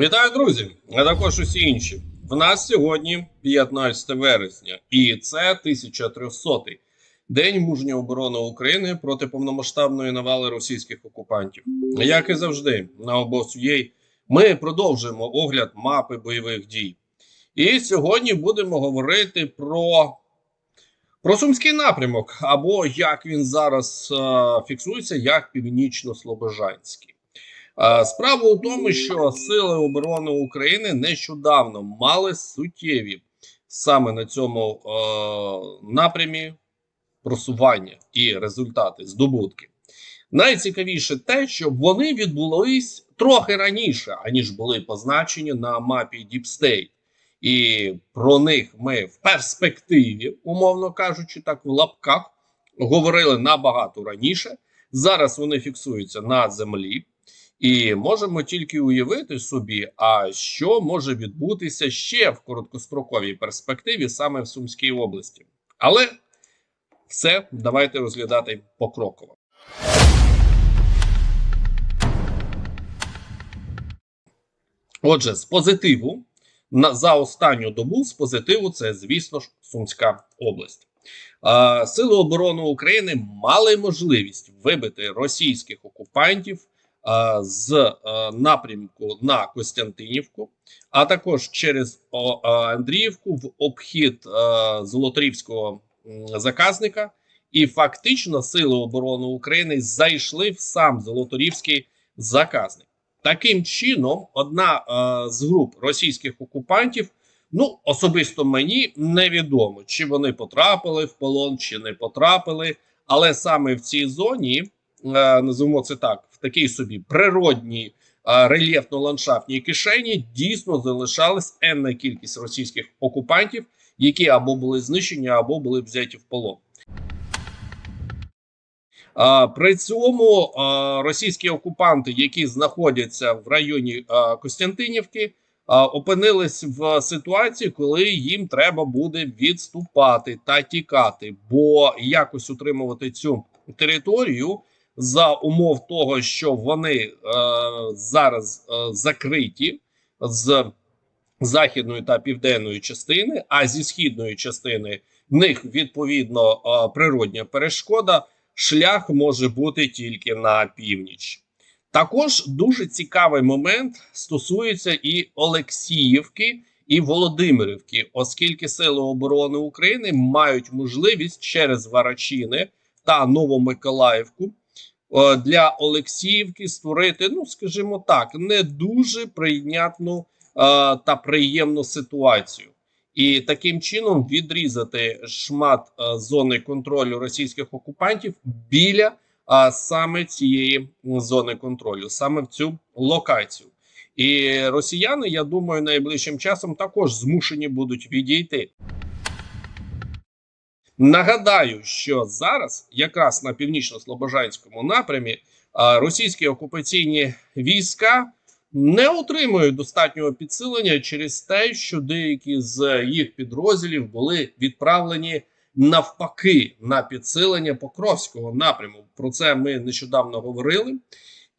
Вітаю, друзі! А також усі інші. В нас сьогодні 15 вересня, і це 1300-й день мужньої оборони України проти повномасштабної навали російських окупантів. Як і завжди, на обосуєй ми продовжуємо огляд мапи бойових дій. І сьогодні будемо говорити про, про Сумський напрямок, або як він зараз е, фіксується, як Північно-Слобожанський. Е, Справа у тому, що Сили оборони України нещодавно мали суттєві саме на цьому е, напрямі просування і результати здобутки. Найцікавіше те, що вони відбулись трохи раніше, аніж були позначені на мапі State. І про них ми в перспективі, умовно кажучи, так в лапках, говорили набагато раніше. Зараз вони фіксуються на землі. І можемо тільки уявити собі, а що може відбутися ще в короткостроковій перспективі саме в Сумській області. Але все давайте розглядати покроково. Отже, з позитиву на за останню добу з позитиву це, звісно ж, Сумська область. Сили оборони України мали можливість вибити російських окупантів з е, напрямку на Костянтинівку, а також через Андріївку в обхід е, Золотрівського заказника. І фактично Сили оборони України зайшли в сам Золоторівський заказник. Таким чином, одна е, з груп російських окупантів, ну особисто мені невідомо, чи вони потрапили в полон, чи не потрапили. Але саме в цій зоні, е, називаємо це так, в такій собі природній рельєфно-ландшафтній кишені дійсно залишалась енна кількість російських окупантів, які або були знищені, або були взяті в полон. При цьому російські окупанти, які знаходяться в районі Костянтинівки, опинились в ситуації, коли їм треба буде відступати та тікати, бо якось утримувати цю територію за умов того, що вони е, зараз е, закриті з західної та південної частини, а зі східної частини в них відповідно е, природня перешкода шлях може бути тільки на північ. Також дуже цікавий момент стосується і Олексіївки і Володимирівки, оскільки Сили оборони України мають можливість через Варачини та Новомиколаївку для Олексіївки створити, ну скажімо так, не дуже прийнятну е, та приємну ситуацію і таким чином відрізати шмат а, зони контролю російських окупантів біля а, саме цієї зони контролю, саме в цю локацію. І росіяни, я думаю, найближчим часом також змушені будуть відійти. Нагадаю, що зараз, якраз на північно-слобожанському напрямі, російські окупаційні війська не отримують достатнього підсилення через те, що деякі з їх підрозділів були відправлені навпаки на підсилення Покровського напряму. Про це ми нещодавно говорили.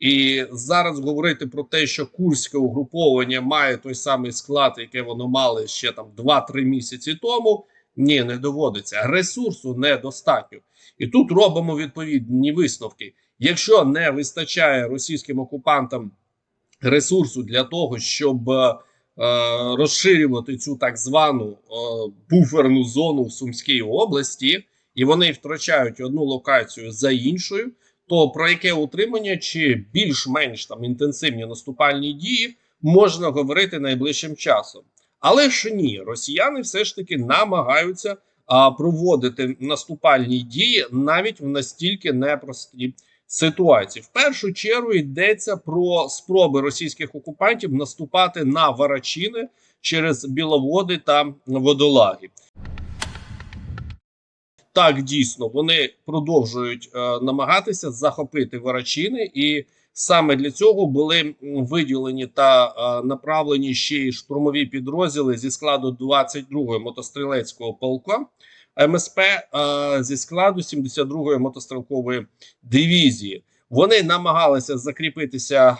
І зараз говорити про те, що курське угруповання має той самий склад, який воно мали ще там 2-3 місяці тому. Ні, не доводиться. Ресурсу недостатньо. І тут робимо відповідні висновки. Якщо не вистачає російським окупантам ресурсу для того, щоб е, розширювати цю так звану е, буферну зону в Сумській області, і вони втрачають одну локацію за іншою, то про яке утримання чи більш-менш там інтенсивні наступальні дії можна говорити найближчим часом. Але ж ні, росіяни все ж таки намагаються а, проводити наступальні дії навіть в настільки непрості ситуації. В першу чергу йдеться про спроби російських окупантів наступати на Варачини через біловоди та водолаги. Так, дійсно, вони продовжують е, намагатися захопити Варачини, і саме для цього були виділені та направлені ще й штурмові підрозділи зі складу 22-го мотострілецького полка МСП зі складу 72-ї мотострілкової дивізії. Вони намагалися закріпитися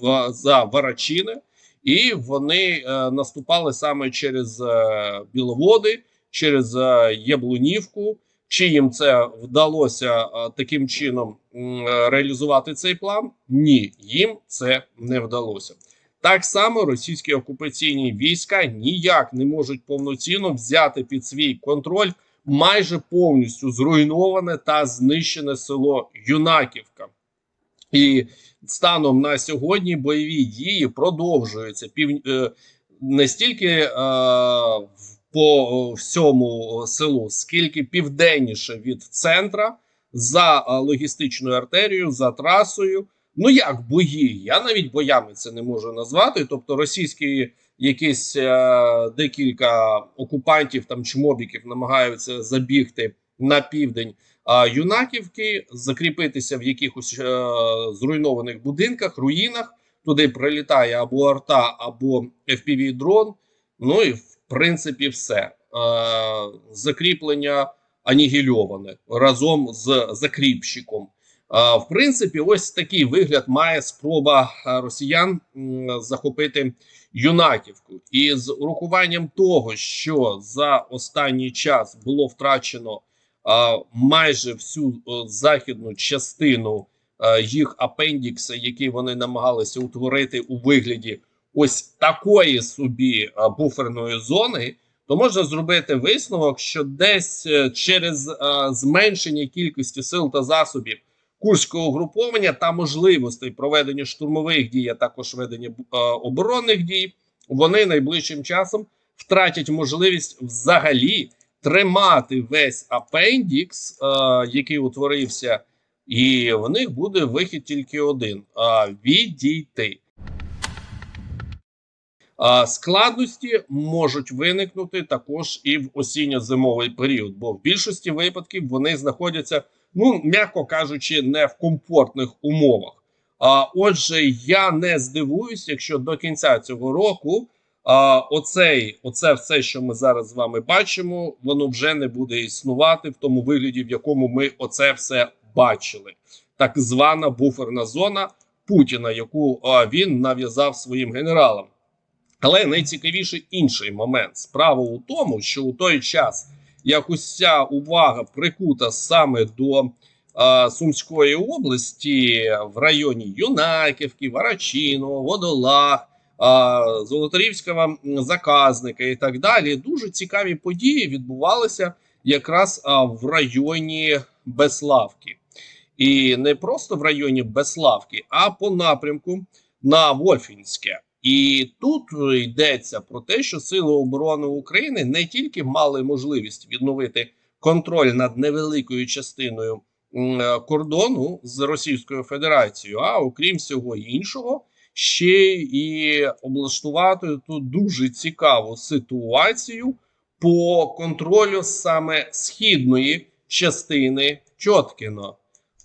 в за Варачине, і вони е, наступали саме через е, Біловоди, через е, Яблунівку. Чи їм це вдалося е, таким чином реалізувати цей план? Ні, їм це не вдалося. Так само російські окупаційні війська ніяк не можуть повноцінно взяти під свій контроль майже повністю зруйноване та знищене село Юнаківка. І станом на сьогодні бойові дії продовжуються пів не стільки е, по всьому селу, скільки південніше від центра за е, логістичною артерією, за трасою. Ну як бої? Я навіть боями це не можу назвати. Тобто, російські якісь е, декілька окупантів там чи мобіків намагаються забігти на південь а, Юнаківки, закріпитися в якихось е, зруйнованих будинках, руїнах. Туди прилітає або арта, або fpv дрон. Ну і принципі, все е, закріплення анігільоване разом з закріпщиком. Е, в принципі, ось такий вигляд має спроба е, росіян захопити Юнаківку. І з урахуванням того, що за останній час було втрачено майже всю західну частину їх апендікса, який вони намагалися утворити у вигляді ось такої собі буферної зони, то можна зробити висновок, що десь е, через зменшення кількості сил та засобів курського угруповання та можливостей проведення штурмових дій, а також ведення е, оборонних дій, вони найближчим часом втратять можливість взагалі тримати весь апендікс, е, який утворився, і в них буде вихід тільки один: відійти. Складності можуть виникнути також і в осінньо-зимовий період, бо в більшості випадків вони знаходяться, ну м'яко кажучи, не в комфортних умовах. А отже, я не здивуюсь, якщо до кінця цього року а, оцей, оце все, що ми зараз з вами бачимо, воно вже не буде існувати в тому вигляді, в якому ми оце все бачили. Так звана буферна зона Путіна, яку а, він нав'язав своїм генералам. Але найцікавіший інший момент. Справа у тому, що у той час, як уся увага прикута саме до е, Сумської області в районі Юнаківки, Варачино, Водолах, е, Золотарівського заказника і так далі, дуже цікаві події відбувалися якраз е, в районі Беславки. І не просто в районі Беславки, а по напрямку на Вольфінське. І тут е, йдеться про те, що Сили оборони України не тільки мали можливість відновити контроль над невеликою частиною е, кордону з Російською Федерацією, а окрім всього іншого, ще і облаштувати тут дуже цікаву ситуацію по контролю саме східної частини Чоткіно.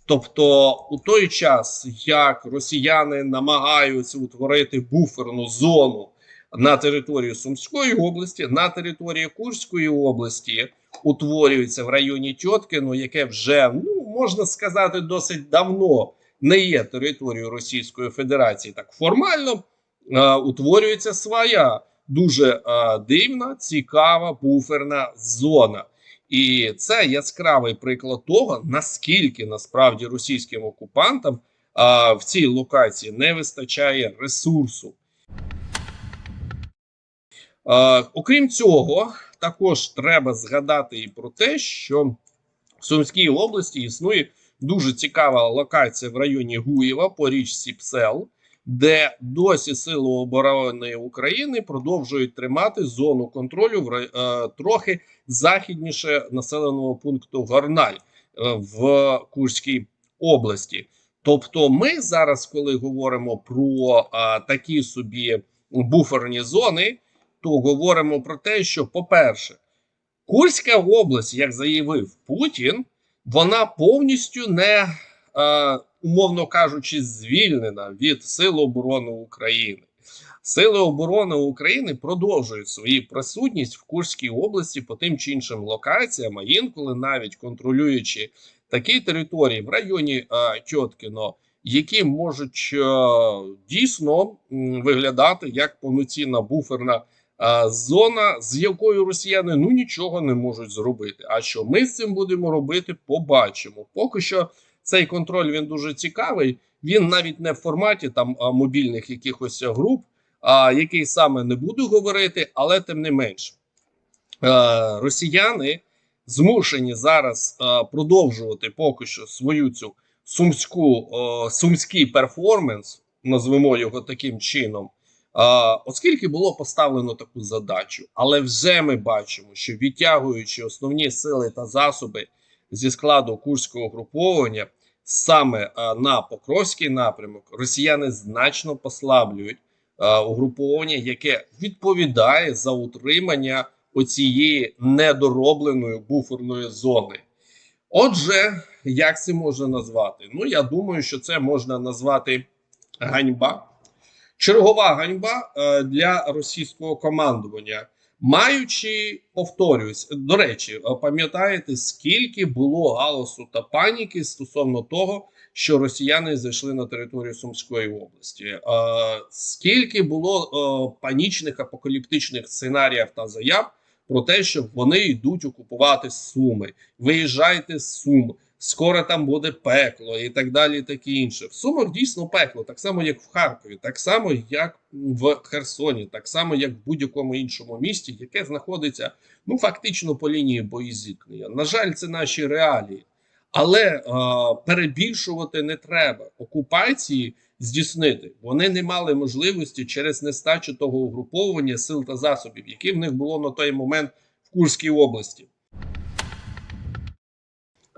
Тобто, у той час, як росіяни намагаються утворити буферну зону на території Сумської області, на території Курської області утворюється в районі Тьоткіно, яке вже ну можна сказати досить давно не є територією Російської Федерації. Так формально е, утворюється своя дуже е, дивна, цікава буферна зона. І це яскравий приклад того, наскільки насправді російським окупантам а, в цій локації не вистачає ресурсу. А, окрім цього, також треба згадати і про те, що в Сумській області існує дуже цікава локація в районі Гуєва по річці Псел, де досі Сили оборони України продовжують тримати зону контролю в е, трохи західніше населеного пункту Горналь е, в Курській області. Тобто, ми зараз, коли говоримо про а, такі собі буферні зони, то говоримо про те, що, по-перше, Курська область, як заявив Путін, вона повністю не, е, умовно кажучи, звільнена від Сил оборони України. Сили оборони України продовжують свою присутність в Курській області по тим чи іншим локаціям, а інколи навіть контролюючи такі території в районі е, Тьоткіно які можуть е, дійсно виглядати як повноцінна буферна е, зона, з якою росіяни ну нічого не можуть зробити. А що ми з цим будемо робити, побачимо. Поки що цей контроль він дуже цікавий. Він навіть не в форматі там мобільних якихось груп, а який саме не буду говорити, але тим не менш, е, росіяни змушені зараз е, продовжувати поки що свою цю сумську сумський перформанс, назвемо його таким чином. Оскільки було поставлено таку задачу, але вже ми бачимо, що відтягуючи основні сили та засоби зі складу курського угруповання саме е, на Покровський напрямок, росіяни значно послаблюють е, угруповання, яке відповідає за утримання оцієї недоробленої буферної зони. Отже, як це можна назвати? Ну, я думаю, що це можна назвати ганьба. Чергова ганьба е, для російського командування. Маючи, повторюсь, до речі, е, пам'ятаєте, скільки було галасу та паніки стосовно того, що росіяни зайшли на територію Сумської області? Е, скільки було е, панічних апокаліптичних сценаріїв та заяв про те, що вони йдуть окупувати Суми, виїжджайте з Сум, скоро там буде пекло і так далі, і таке інше. В Сумах дійсно пекло, так само як в Харкові, так само як в Херсоні, так само як в будь-якому іншому місті, яке знаходиться ну фактично по лінії боєзіткнення. На жаль, це наші реалії. Але е, перебільшувати не треба. Окупації здійснити вони не мали можливості через нестачу того угруповання сил та засобів, які в них було на той момент в Курській області.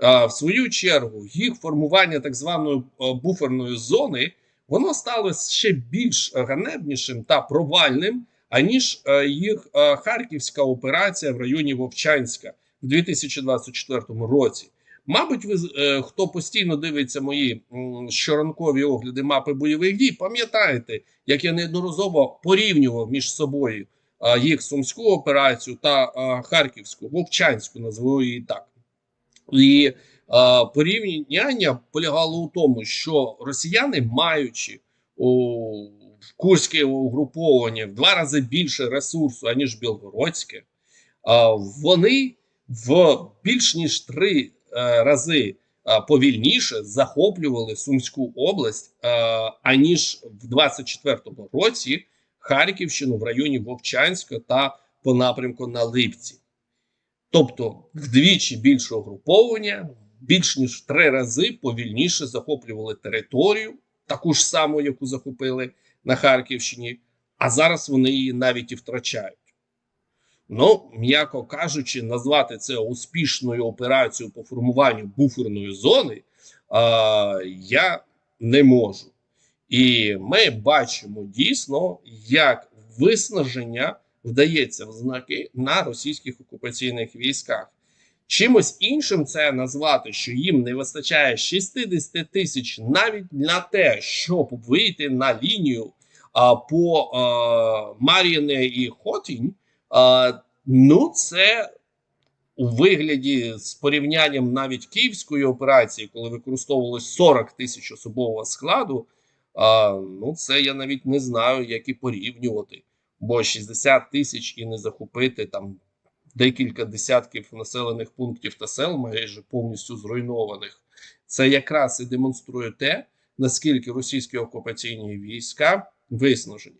В свою чергу, їх формування так званої е, буферної зони воно стало ще більш ганебнішим та провальним, аніж е, їх е, харківська операція в районі Вовчанська в 2024 році. Мабуть, ви хто постійно дивиться мої щоранкові огляди мапи бойових дій, пам'ятаєте, як я неодноразово порівнював між собою їх сумську операцію та харківську, вовчанську, назву її так. І е, порівняння полягало у тому, що росіяни, маючи у Курське угруповання в два рази більше ресурсу, аніж Білгородське, е, вони в більш ніж три е, рази е, повільніше захоплювали Сумську область, е, аніж в 24-му році Харківщину в районі Вовчанська та по напрямку на Липці. Тобто вдвічі більше угруповання, більш ніж в три рази повільніше захоплювали територію, таку ж саму, яку захопили на Харківщині, а зараз вони її навіть і втрачають. Ну, м'яко кажучи, назвати це успішною операцією по формуванню буферної зони а, я не можу. І ми бачимо дійсно, як виснаження вдається в знаки на російських окупаційних військах. Чимось іншим це назвати, що їм не вистачає 60 тисяч навіть на те, щоб вийти на лінію а, по а, Мар'їне і Хотінь. А, ну, це у вигляді з порівнянням навіть київської операції, коли використовувалось 40 тисяч особового складу. А, ну, це я навіть не знаю, як і порівнювати. Бо 60 тисяч і не захопити там декілька десятків населених пунктів та сел, майже повністю зруйнованих. Це якраз і демонструє те, наскільки російські окупаційні війська виснажені.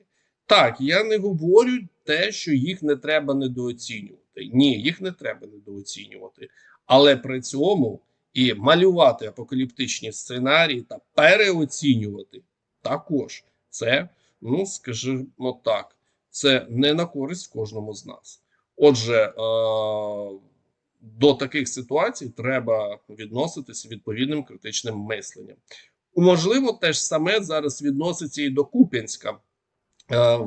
Так, я не говорю те, що їх не треба недооцінювати. Ні, їх не треба недооцінювати. Але при цьому і малювати апокаліптичні сценарії та переоцінювати також це, ну скажімо так, це не на користь кожному з нас. Отже, е- до таких ситуацій треба відноситися відповідним критичним мисленням. Можливо, те ж саме зараз відноситься і до Куп'янська, е,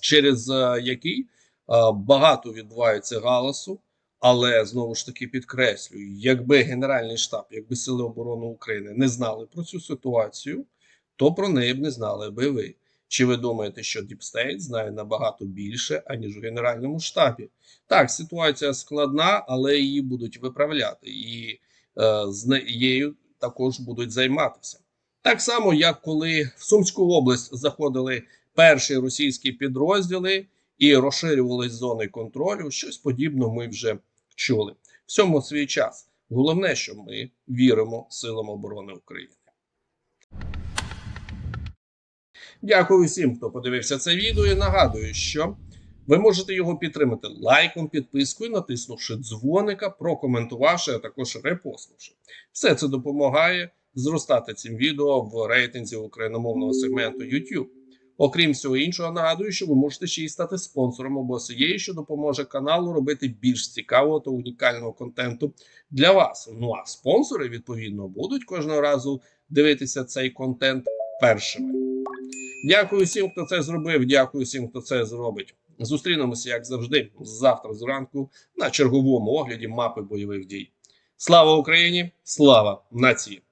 через е, який багато відбувається галасу. Але знову ж таки підкреслюю: якби Генеральний штаб, якби Сили оборони України не знали про цю ситуацію, то про неї б не знали би ви. Чи ви думаєте, що Діпстейт знає набагато більше, аніж у Генеральному штабі? Так, ситуація складна, але її будуть виправляти, і е, з нею також будуть займатися. Так само, як коли в Сумську область заходили перші російські підрозділи і розширювались зони контролю, щось подібне ми вже чули. Всьому свій час. Головне, що ми віримо силам оборони України. Дякую всім, хто подивився це відео. І нагадую, що ви можете його підтримати лайком, підпискою, натиснувши дзвоника, прокоментувавши, а також репостнувши. Все це допомагає зростати цим відео в рейтинзі україномовного сегменту YouTube. Окрім всього іншого, нагадую, що ви можете ще й стати спонсором обосієї, що допоможе каналу робити більш цікавого та унікального контенту для вас. Ну а спонсори, відповідно, будуть кожного разу дивитися цей контент першими. Дякую всім, хто це зробив. Дякую всім, хто це зробить. Зустрінемося, як завжди, завтра зранку на черговому огляді мапи бойових дій. Слава Україні! Слава нації!